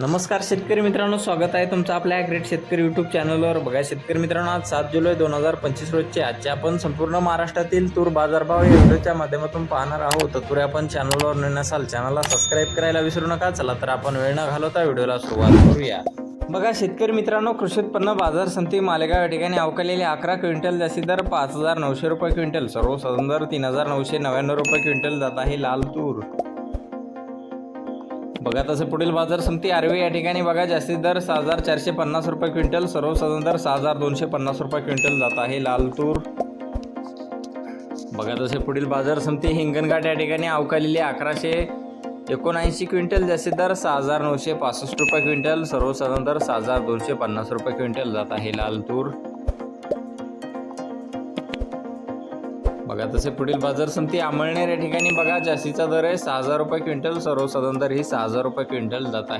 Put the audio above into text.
नमस्कार शेतकरी मित्रांनो स्वागत आहे तुमचं आपल्या ग्रेट शेतकरी यूट्यूब चॅनलवर बघा शेतकरी मित्रांनो आज सात जुलै दोन हजार पंचवीस रोजचे आजचे आपण संपूर्ण महाराष्ट्रातील तूर बाजारभाव या व्हिडिओच्या माध्यमातून पाहणार आहोत. तत्पूर्वी आपण चॅनलवर न नसाल चॅनलला सबस्क्राईब करायला विसरू नका. चला तर आपण वेळ न घालवता व्हिडिओला सुरुवात करूया. बघा शेतकरी मित्रांनो कृषी उत्पन्न बाजार समिती मालेगाव या ठिकाणी अवकालेले अकरा क्विंटल जास्ती दर पाच हजार नऊशे रुपये क्विंटल सर्वसाधारण दर तीन हजार नऊशे नव्याण्णव रुपये क्विंटल जात आहे लाल तूर. बघा तसं पुढील बाजार समिती आरवी या ठिकाणी बघा जास्तीत दर सहा हजार चारशे पन्नास रुपये क्विंटल सर्वसाधारण दर सहा हजार दोनशे पन्नास रुपये क्विंटल जात आहे लाल तूर बघा तसे पुढील बाजार समिती हिंगणघाट या ठिकाणी अवकालेली अकराशे एकोणऐंशी क्विंटल जास्तीत दर सहा हजार नऊशे पासष्ट रुपये क्विंटल सर्वसाधारण दर सहा हजार दोनशे पन्नास रुपये क्विंटल जात आहे लाल तूर बघा तसे पुढील बाजार समिती अमळनेर या ठिकाणी. बघा जास्तीचा दर आहे सहा हजार रुपये क्विंटल सर्वसाधारण दर ही सहा हजार रुपये क्विंटल जात आहे.